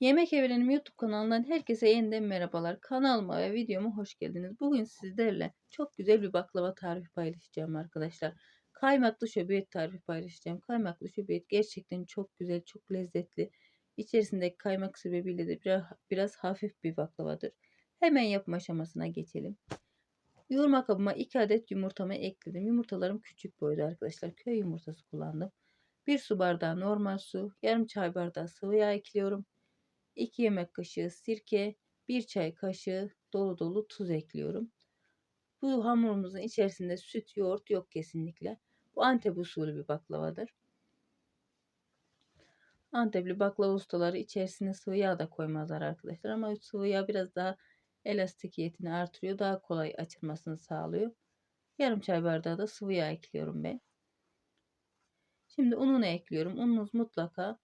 Yemek Evrenim YouTube kanalından herkese yeniden merhabalar. Kanalıma ve videoma hoş geldiniz. Bugün sizlerle çok güzel bir baklava tarifi paylaşacağım arkadaşlar. Kaymaklı şöbiyet tarifi paylaşacağım. Kaymaklı şöbiyet gerçekten çok güzel, çok lezzetli. İçerisindeki kaymak sebebiyle de biraz, biraz hafif bir baklavadır. Hemen yapma aşamasına geçelim. Yoğurma kabıma 2 adet yumurtamı ekledim. Yumurtalarım küçük boyda arkadaşlar. Köy yumurtası kullandım. 1 su bardağı normal su, yarım çay bardağı sıvı yağ ekliyorum. 2 yemek kaşığı sirke, 1 çay kaşığı dolu dolu tuz ekliyorum. Bu hamurumuzun içerisinde süt, yoğurt yok kesinlikle. Bu Antep usulü bir baklavadır. Antepli baklava ustaları içerisine sıvı yağ da koymazlar arkadaşlar ama sıvı yağ biraz daha elastikiyetini artırıyor. Daha kolay açılmasını sağlıyor. Yarım çay bardağı da sıvı yağ ekliyorum ben. Şimdi ununu ekliyorum. Ununuz mutlaka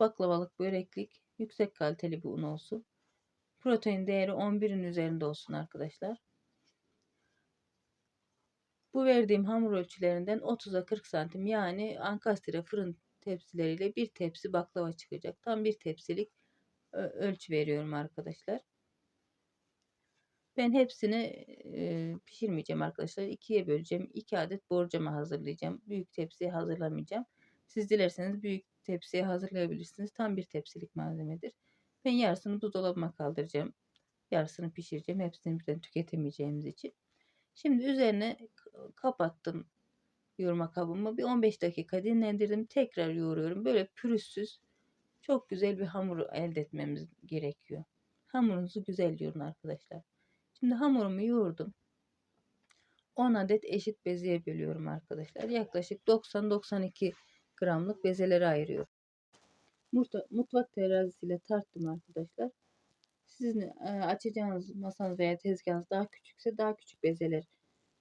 baklavalık, böreklik, yüksek kaliteli bir un olsun. Protein değeri 11'in üzerinde olsun arkadaşlar. Bu verdiğim hamur ölçülerinden 30'a 40 santim yani ankastre fırın tepsileriyle bir tepsi baklava çıkacak. Tam bir tepsilik ölçü veriyorum arkadaşlar. Ben hepsini e, pişirmeyeceğim arkadaşlar. İkiye böleceğim. 2 adet borcama hazırlayacağım. Büyük tepsiye hazırlamayacağım. Siz dilerseniz büyük tepsiye hazırlayabilirsiniz. Tam bir tepsilik malzemedir. Ben yarısını buzdolabıma kaldıracağım. Yarısını pişireceğim. Hepsini birden tüketemeyeceğimiz için. Şimdi üzerine kapattım yoğurma kabımı. Bir 15 dakika dinlendirdim. Tekrar yoğuruyorum. Böyle pürüzsüz çok güzel bir hamur elde etmemiz gerekiyor. Hamurunuzu güzel yoğurun arkadaşlar. Şimdi hamurumu yoğurdum. 10 adet eşit bezeye bölüyorum arkadaşlar. Yaklaşık 90-92 gramlık bezeleri ayırıyorum. Mutfak terazisiyle tarttım arkadaşlar. Sizin e, açacağınız masanız veya tezgahınız daha küçükse daha küçük bezeler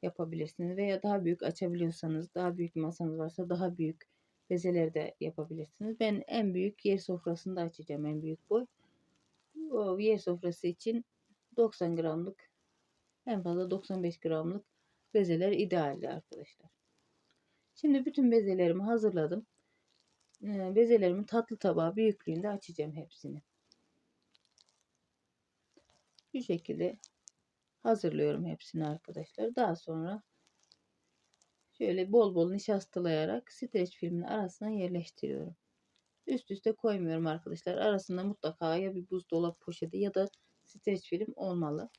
yapabilirsiniz. Veya daha büyük açabiliyorsanız daha büyük masanız varsa daha büyük bezeleri de yapabilirsiniz. Ben en büyük yer sofrasında açacağım en büyük boy. O yer sofrası için 90 gramlık en fazla 95 gramlık bezeler idealdi arkadaşlar. Şimdi bütün bezelerimi hazırladım. Ee, bezelerimin tatlı tabağı büyüklüğünde açacağım hepsini. Bu şekilde hazırlıyorum hepsini arkadaşlar. Daha sonra şöyle bol bol nişastalayarak streç filmin arasına yerleştiriyorum. Üst üste koymuyorum arkadaşlar. Arasında mutlaka ya bir buzdolap poşeti ya da streç film olmalı.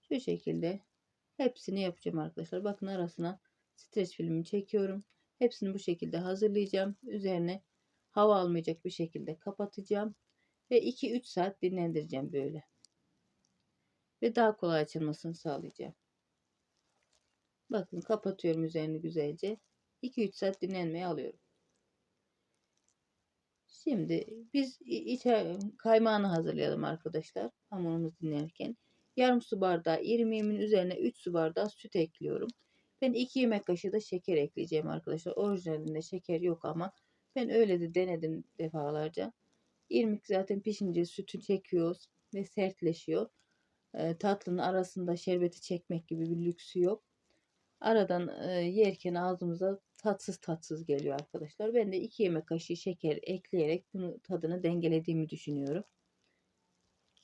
Şu şekilde hepsini yapacağım arkadaşlar. Bakın arasına streç filmi çekiyorum. Hepsini bu şekilde hazırlayacağım. Üzerine hava almayacak bir şekilde kapatacağım. Ve 2-3 saat dinlendireceğim böyle. Ve daha kolay açılmasını sağlayacağım. Bakın kapatıyorum üzerini güzelce. 2-3 saat dinlenmeye alıyorum. Şimdi biz içe kaymağını hazırlayalım arkadaşlar. Hamurumuz dinlerken. Yarım su bardağı irmiğimin üzerine 3 su bardağı süt ekliyorum. Ben 2 yemek kaşığı da şeker ekleyeceğim arkadaşlar. Orijinalinde şeker yok ama ben öyle de denedim defalarca. İrmik zaten pişince sütü çekiyor ve sertleşiyor. E, tatlının arasında şerbeti çekmek gibi bir lüksü yok. Aradan e, yerken ağzımıza tatsız tatsız geliyor arkadaşlar. Ben de 2 yemek kaşığı şeker ekleyerek bunu tadını dengelediğimi düşünüyorum.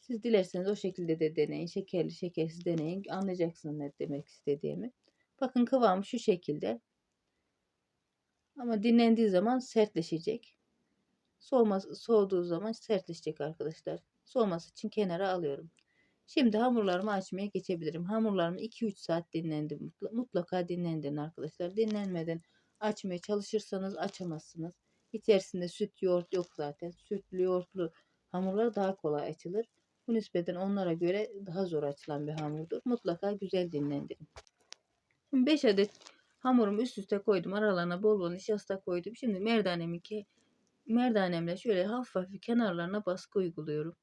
Siz dilerseniz o şekilde de deneyin. Şekerli şekersiz deneyin. Anlayacaksınız ne demek istediğimi. Bakın kıvamı şu şekilde. Ama dinlendiği zaman sertleşecek. Soğuma, soğuduğu zaman sertleşecek arkadaşlar. Soğuması için kenara alıyorum. Şimdi hamurlarımı açmaya geçebilirim. Hamurlarımı 2-3 saat dinlendim. Mutlaka dinlendirin arkadaşlar. Dinlenmeden açmaya çalışırsanız açamazsınız. İçerisinde süt, yoğurt yok zaten. Sütlü, yoğurtlu hamurlar daha kolay açılır. Bu nispeten onlara göre daha zor açılan bir hamurdur. Mutlaka güzel dinlendirin. Şimdi 5 adet hamurumu üst üste koydum. Aralarına bol bol nişasta koydum. Şimdi merdanemi ki merdanemle şöyle hafif hafif kenarlarına baskı uyguluyorum.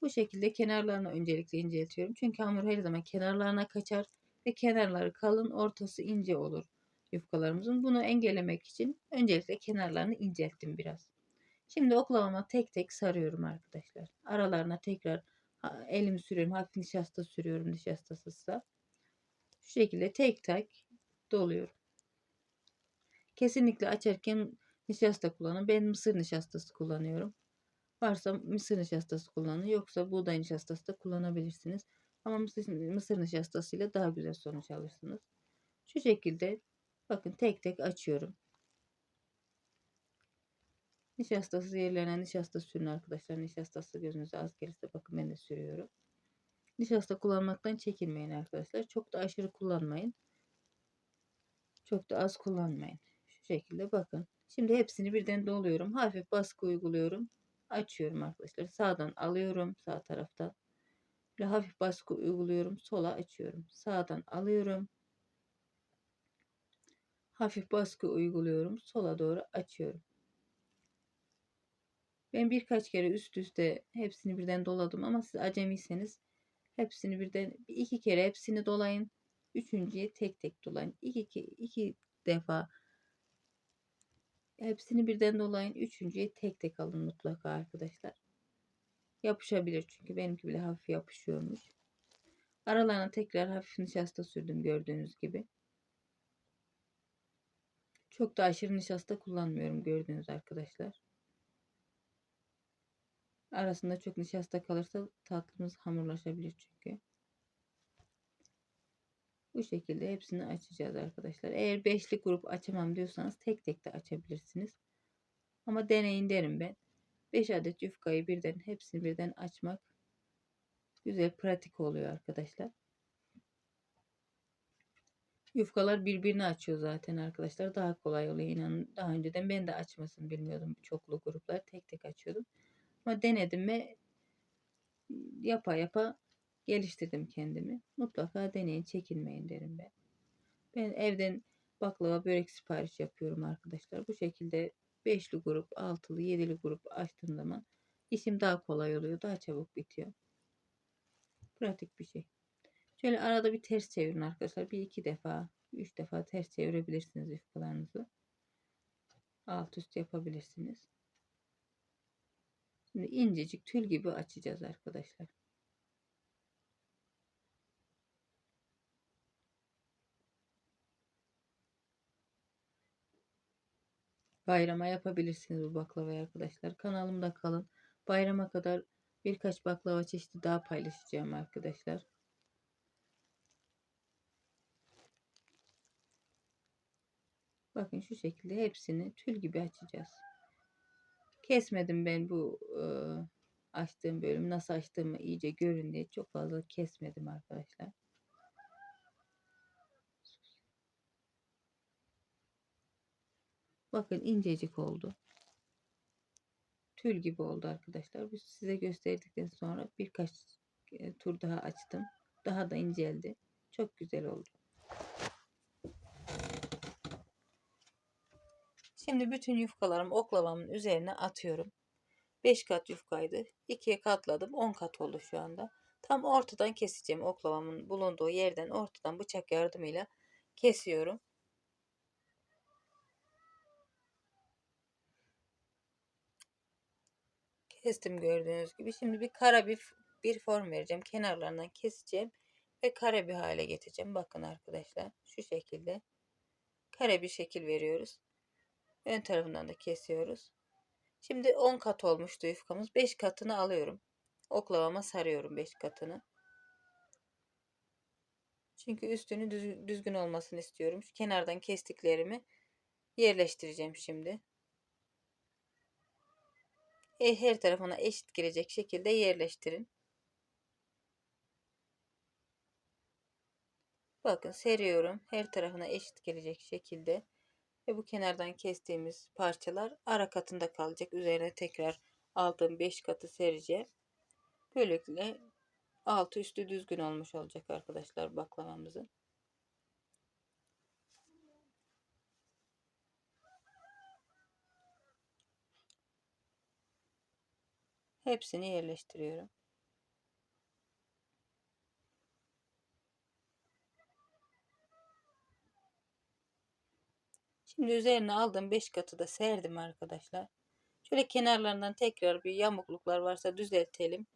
Bu şekilde kenarlarını öncelikle inceltiyorum. Çünkü hamur her zaman kenarlarına kaçar ve kenarları kalın, ortası ince olur yufkalarımızın. Bunu engellemek için öncelikle kenarlarını incelttim biraz. Şimdi oklavama tek tek sarıyorum arkadaşlar. Aralarına tekrar elimi sürüyorum. Hafif nişasta sürüyorum nişastasızsa. Şu şekilde tek tek doluyorum. Kesinlikle açarken nişasta kullanın. Ben mısır nişastası kullanıyorum. Varsa mısır nişastası kullanın. Yoksa buğday nişastası da kullanabilirsiniz. Ama mısır, mısır nişastasıyla daha güzel sonuç alırsınız. Şu şekilde bakın tek tek açıyorum. Nişastası yerlerine nişasta sürün arkadaşlar. Nişastası gözünüze az gelirse bakın ben de sürüyorum. Nişasta kullanmaktan çekinmeyin arkadaşlar. Çok da aşırı kullanmayın. Çok da az kullanmayın. Şu şekilde bakın. Şimdi hepsini birden doluyorum. Hafif baskı uyguluyorum. Açıyorum arkadaşlar. Sağdan alıyorum. Sağ taraftan. Ve hafif baskı uyguluyorum. Sola açıyorum. Sağdan alıyorum. Hafif baskı uyguluyorum. Sola doğru açıyorum. Ben birkaç kere üst üste hepsini birden doladım ama siz acemiyseniz hepsini birden iki kere hepsini dolayın. Üçüncüye tek tek dolayın. İki, iki, iki defa hepsini birden dolayın. Üçüncüye tek tek alın mutlaka arkadaşlar. Yapışabilir çünkü benimki bile hafif yapışıyormuş. Aralarına tekrar hafif nişasta sürdüm gördüğünüz gibi. Çok da aşırı nişasta kullanmıyorum gördüğünüz arkadaşlar. Arasında çok nişasta kalırsa tatlımız hamurlaşabilir çünkü. Bu şekilde hepsini açacağız arkadaşlar. Eğer beşli grup açamam diyorsanız tek tek de açabilirsiniz. Ama deneyin derim ben. 5 adet yufkayı birden hepsini birden açmak güzel pratik oluyor arkadaşlar. Yufkalar birbirini açıyor zaten arkadaşlar. Daha kolay oluyor inanın. Daha önceden ben de açmasını bilmiyordum. Çoklu gruplar tek tek açıyordum. Ama denedim ve yapa yapa geliştirdim kendimi. Mutlaka deneyin, çekinmeyin derim ben. Ben evden baklava börek sipariş yapıyorum arkadaşlar. Bu şekilde beşli grup, altılı, yedili grup açtığım zaman işim daha kolay oluyor. Daha çabuk bitiyor. Pratik bir şey. Şöyle arada bir ters çevirin arkadaşlar. Bir iki defa, üç defa ters çevirebilirsiniz yufkalarınızı. Alt üst yapabilirsiniz. Şimdi incecik tül gibi açacağız arkadaşlar. Bayrama yapabilirsiniz bu baklavayı arkadaşlar. Kanalımda kalın. Bayrama kadar birkaç baklava çeşidi daha paylaşacağım arkadaşlar. Bakın şu şekilde hepsini tül gibi açacağız. Kesmedim ben bu e, açtığım bölüm. Nasıl açtığımı iyice görün diye çok fazla kesmedim arkadaşlar. Bakın incecik oldu. Tül gibi oldu arkadaşlar. Bu size gösterdikten sonra birkaç e, tur daha açtım. Daha da inceldi. Çok güzel oldu. Şimdi bütün yufkalarımı oklavamın üzerine atıyorum. 5 kat yufkaydı. 2'ye katladım. 10 kat oldu şu anda. Tam ortadan keseceğim oklavamın bulunduğu yerden ortadan bıçak yardımıyla kesiyorum. Kestim gördüğünüz gibi. Şimdi bir kara bir, bir form vereceğim. Kenarlarından keseceğim. Ve kare bir hale getireceğim. Bakın arkadaşlar. Şu şekilde. Kare bir şekil veriyoruz. Ön tarafından da kesiyoruz. Şimdi 10 kat olmuştu yufkamız. 5 katını alıyorum. Oklavama sarıyorum 5 katını. Çünkü üstünü düzgün olmasını istiyorum. Şu kenardan kestiklerimi yerleştireceğim şimdi. E, her tarafına eşit girecek şekilde yerleştirin. Bakın seriyorum. Her tarafına eşit gelecek şekilde. Ve bu kenardan kestiğimiz parçalar ara katında kalacak. Üzerine tekrar aldığım 5 katı sereceğim. Böylelikle altı üstü düzgün olmuş olacak arkadaşlar baklavamızın. Hepsini yerleştiriyorum. Şimdi üzerine aldım 5 katı da serdim arkadaşlar. Şöyle kenarlarından tekrar bir yamukluklar varsa düzeltelim.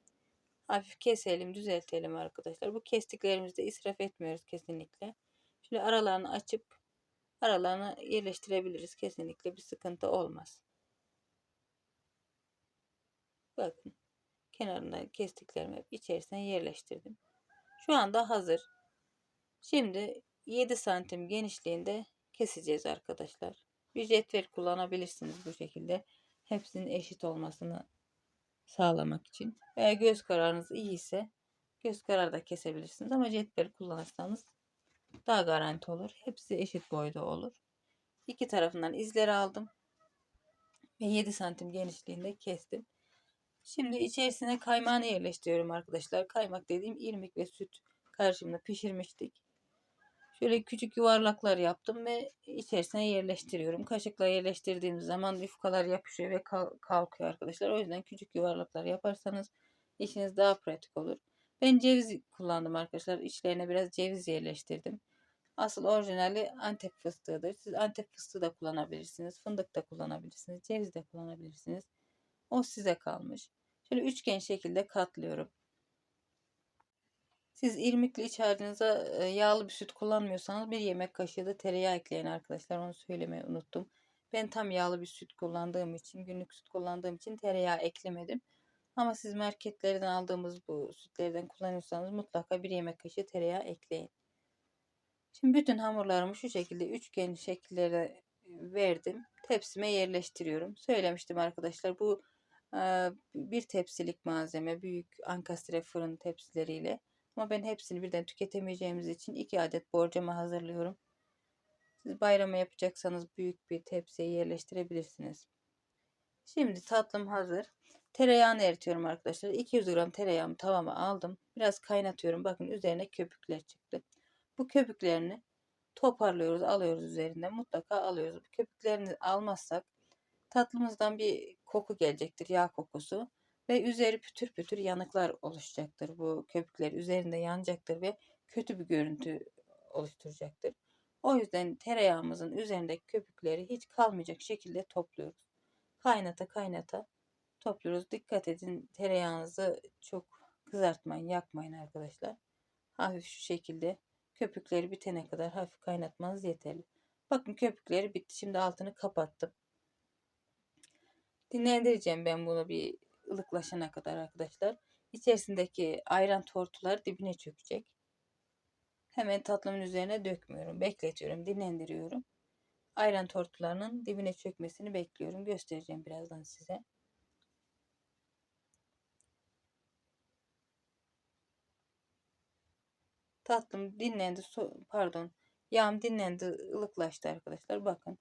Hafif keselim, düzeltelim arkadaşlar. Bu kestiklerimizde israf etmiyoruz kesinlikle. Şöyle aralarını açıp aralarını yerleştirebiliriz. Kesinlikle bir sıkıntı olmaz. Bakın kenarından kestiklerimi içerisine yerleştirdim. Şu anda hazır. Şimdi 7 santim genişliğinde keseceğiz arkadaşlar. Bir cetvel kullanabilirsiniz bu şekilde. Hepsinin eşit olmasını sağlamak için. Veya göz kararınız iyi ise göz kararı da kesebilirsiniz. Ama cetvel kullanırsanız daha garanti olur. Hepsi eşit boyda olur. İki tarafından izleri aldım. Ve 7 santim genişliğinde kestim. Şimdi içerisine kaymağını yerleştiriyorum arkadaşlar. Kaymak dediğim irmik ve süt karışımını pişirmiştik. Şöyle küçük yuvarlaklar yaptım ve içerisine yerleştiriyorum. Kaşıkla yerleştirdiğimiz zaman yufkalar yapışıyor ve kalkıyor arkadaşlar. O yüzden küçük yuvarlaklar yaparsanız işiniz daha pratik olur. Ben ceviz kullandım arkadaşlar. İçlerine biraz ceviz yerleştirdim. Asıl orijinali Antep fıstığıdır. Siz Antep fıstığı da kullanabilirsiniz. Fındık da kullanabilirsiniz. Ceviz de kullanabilirsiniz. O size kalmış. Şöyle üçgen şekilde katlıyorum. Siz irmikli iç harcınıza e, yağlı bir süt kullanmıyorsanız bir yemek kaşığı da tereyağı ekleyin arkadaşlar. Onu söylemeyi unuttum. Ben tam yağlı bir süt kullandığım için, günlük süt kullandığım için tereyağı eklemedim. Ama siz marketlerden aldığımız bu sütlerden kullanıyorsanız mutlaka bir yemek kaşığı tereyağı ekleyin. Şimdi bütün hamurlarımı şu şekilde üçgen şekillere verdim. Tepsime yerleştiriyorum. Söylemiştim arkadaşlar bu bir tepsilik malzeme büyük ankastre fırın tepsileriyle. Ama ben hepsini birden tüketemeyeceğimiz için iki adet borcama hazırlıyorum. Siz bayrama yapacaksanız büyük bir tepsiye yerleştirebilirsiniz. Şimdi tatlım hazır. Tereyağını eritiyorum arkadaşlar. 200 gram tereyağımı tavama aldım. Biraz kaynatıyorum. Bakın üzerine köpükler çıktı. Bu köpüklerini toparlıyoruz, alıyoruz üzerinden. Mutlaka alıyoruz. Bu köpüklerini almazsak tatlımızdan bir koku gelecektir. Yağ kokusu ve üzeri pütür pütür yanıklar oluşacaktır. Bu köpükler üzerinde yanacaktır ve kötü bir görüntü oluşturacaktır. O yüzden tereyağımızın üzerindeki köpükleri hiç kalmayacak şekilde topluyoruz. Kaynata kaynata topluyoruz. Dikkat edin tereyağınızı çok kızartmayın, yakmayın arkadaşlar. Hafif şu şekilde köpükleri bitene kadar hafif kaynatmanız yeterli. Bakın köpükleri bitti. Şimdi altını kapattım. Dinlendireceğim ben bunu bir ılıklaşana kadar arkadaşlar. İçerisindeki ayran tortular dibine çökecek. Hemen tatlımın üzerine dökmüyorum. Bekletiyorum. Dinlendiriyorum. Ayran tortularının dibine çökmesini bekliyorum. Göstereceğim birazdan size. Tatlım dinlendi. Pardon. Yağım dinlendi. ılıklaştı arkadaşlar. Bakın.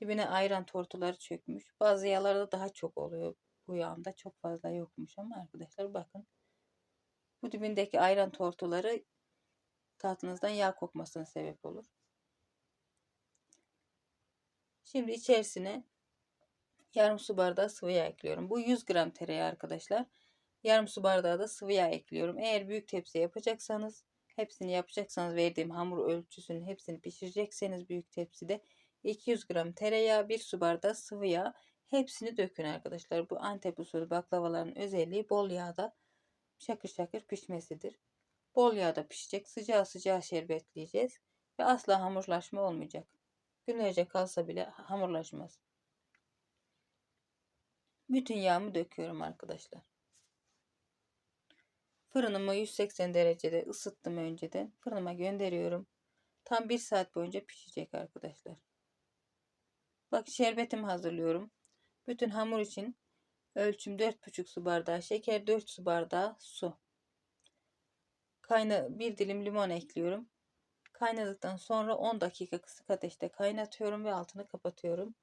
Dibine ayran tortuları çökmüş. Bazı yağlarda daha çok oluyor. Bu yağında çok fazla yokmuş ama arkadaşlar bakın. Bu dibindeki ayran tortuları tatlınızdan yağ kokmasına sebep olur. Şimdi içerisine yarım su bardağı sıvı yağ ekliyorum. Bu 100 gram tereyağı arkadaşlar. Yarım su bardağı da sıvı yağ ekliyorum. Eğer büyük tepsi yapacaksanız hepsini yapacaksanız verdiğim hamur ölçüsünün hepsini pişirecekseniz büyük tepside 200 gram tereyağı, 1 su bardağı sıvı yağ. Hepsini dökün arkadaşlar. Bu Antep usulü baklavaların özelliği bol yağda şakır şakır pişmesidir. Bol yağda pişecek. Sıcağı sıcağı şerbetleyeceğiz. Ve asla hamurlaşma olmayacak. Günlerce kalsa bile hamurlaşmaz. Bütün yağımı döküyorum arkadaşlar. Fırınımı 180 derecede ısıttım önceden. Fırınıma gönderiyorum. Tam 1 saat boyunca pişecek arkadaşlar. Bak şerbetimi hazırlıyorum. Bütün hamur için ölçüm 4,5 su bardağı şeker, 4 su bardağı su. Kayna bir dilim limon ekliyorum. Kaynadıktan sonra 10 dakika kısık ateşte kaynatıyorum ve altını kapatıyorum.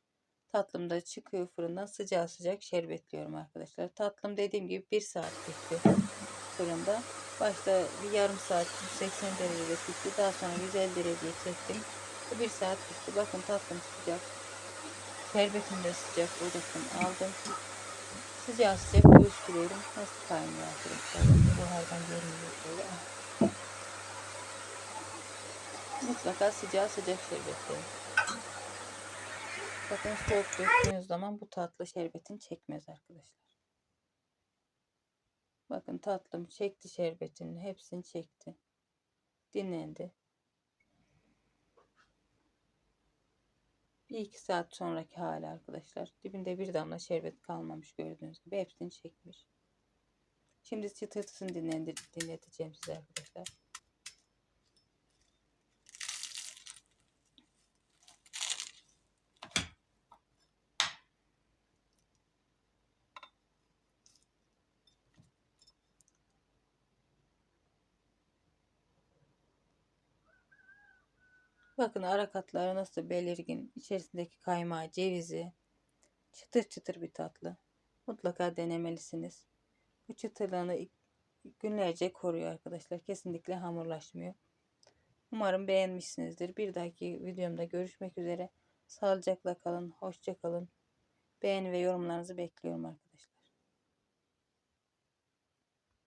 Tatlım da çıkıyor fırından sıcağı sıcak şerbetliyorum arkadaşlar. Tatlım dediğim gibi 1 saat pişti fırında. Başta bir yarım saat 180 derecede pişti. Daha sonra 150 dereceye çektim. 1 saat pişti. Bakın tatlım sıcak. Şerbetim de sıcak odasını aldım. Sıcağı sıcak gösteriyorum. Nasıl kaynıyor arkadaşlar. Buhardan görünüyor böyle. Mutlaka sıcağı sıcak şerbetleyin. Bakın soğuk döktüğünüz zaman bu tatlı şerbetin çekmez arkadaşlar. Bakın tatlım çekti şerbetini. Hepsini çekti. Dinlendi. Bir iki saat sonraki hali arkadaşlar. Dibinde bir damla şerbet kalmamış gördüğünüz gibi. Hepsini çekmiş. Şimdi çıtırtısını dinleteceğim size arkadaşlar. Bakın ara katları nasıl belirgin. İçerisindeki kaymağı, cevizi. Çıtır çıtır bir tatlı. Mutlaka denemelisiniz. Bu çıtırlığını günlerce koruyor arkadaşlar. Kesinlikle hamurlaşmıyor. Umarım beğenmişsinizdir. Bir dahaki videomda görüşmek üzere. Sağlıcakla kalın. Hoşça kalın. Beğeni ve yorumlarınızı bekliyorum arkadaşlar.